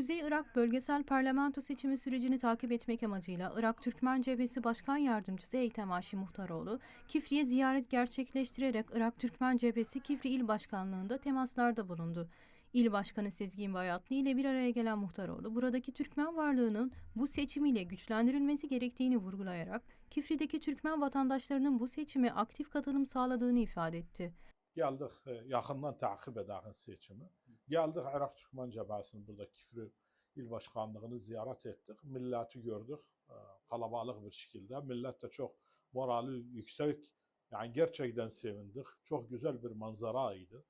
Kuzey Irak Bölgesel Parlamento seçimi sürecini takip etmek amacıyla Irak Türkmen Cephesi Başkan Yardımcısı Eytem Aşi Muhtaroğlu, Kifri'ye ziyaret gerçekleştirerek Irak Türkmen Cephesi Kifri İl Başkanlığı'nda temaslarda bulundu. İl Başkanı Sezgin Bayatlı ile bir araya gelen Muhtaroğlu, buradaki Türkmen varlığının bu seçimiyle güçlendirilmesi gerektiğini vurgulayarak, Kifri'deki Türkmen vatandaşlarının bu seçime aktif katılım sağladığını ifade etti. Geldik e, yakından takip edelim seçimi. Geldik Irak Türkmen Cebhası'nın burada Kifri İl Başkanlığı'nı ziyaret ettik. Milleti gördük e, kalabalık bir şekilde. Millet de çok morali yüksek. Yani gerçekten sevindik. Çok güzel bir manzaraydı.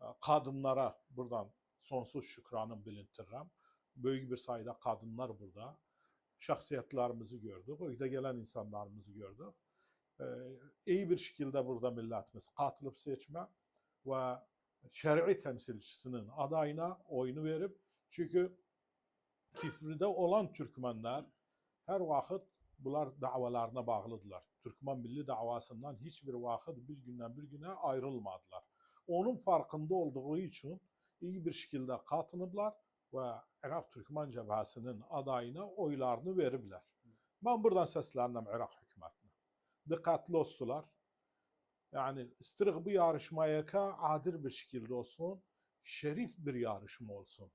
E, Kadınlara buradan sonsuz şükranım bilintiririm. Büyük bir sayıda kadınlar burada. Şahsiyetlerimizi gördük. Oyda gelen insanlarımızı gördük. Ee, iyi bir şekilde burada milletimiz katılıp seçme ve şer'i temsilcisinin adayına oyunu verip çünkü Kifri'de olan Türkmenler her vakit bunlar davalarına bağlıdılar. Türkmen milli davasından hiçbir vakit bir günden bir güne ayrılmadılar. Onun farkında olduğu için iyi bir şekilde katılıblar ve Irak Türkmen Cebhası'nın adayına oylarını veribler. Ben buradan seslendim Irak hükümetine dikkatli olsunlar. Yani istirik bu yarışmaya ka adil bir şekilde olsun, şerif bir yarışma olsun.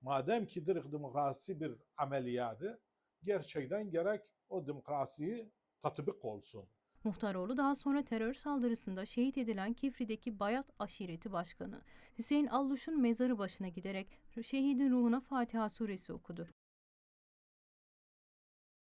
Madem ki direkt demokrasi bir ameliyadı, gerçekten gerek o demokrasiyi tatbik olsun. Muhtaroğlu daha sonra terör saldırısında şehit edilen Kifri'deki Bayat Aşireti Başkanı Hüseyin Alluş'un mezarı başına giderek şehidin ruhuna Fatiha suresi okudu.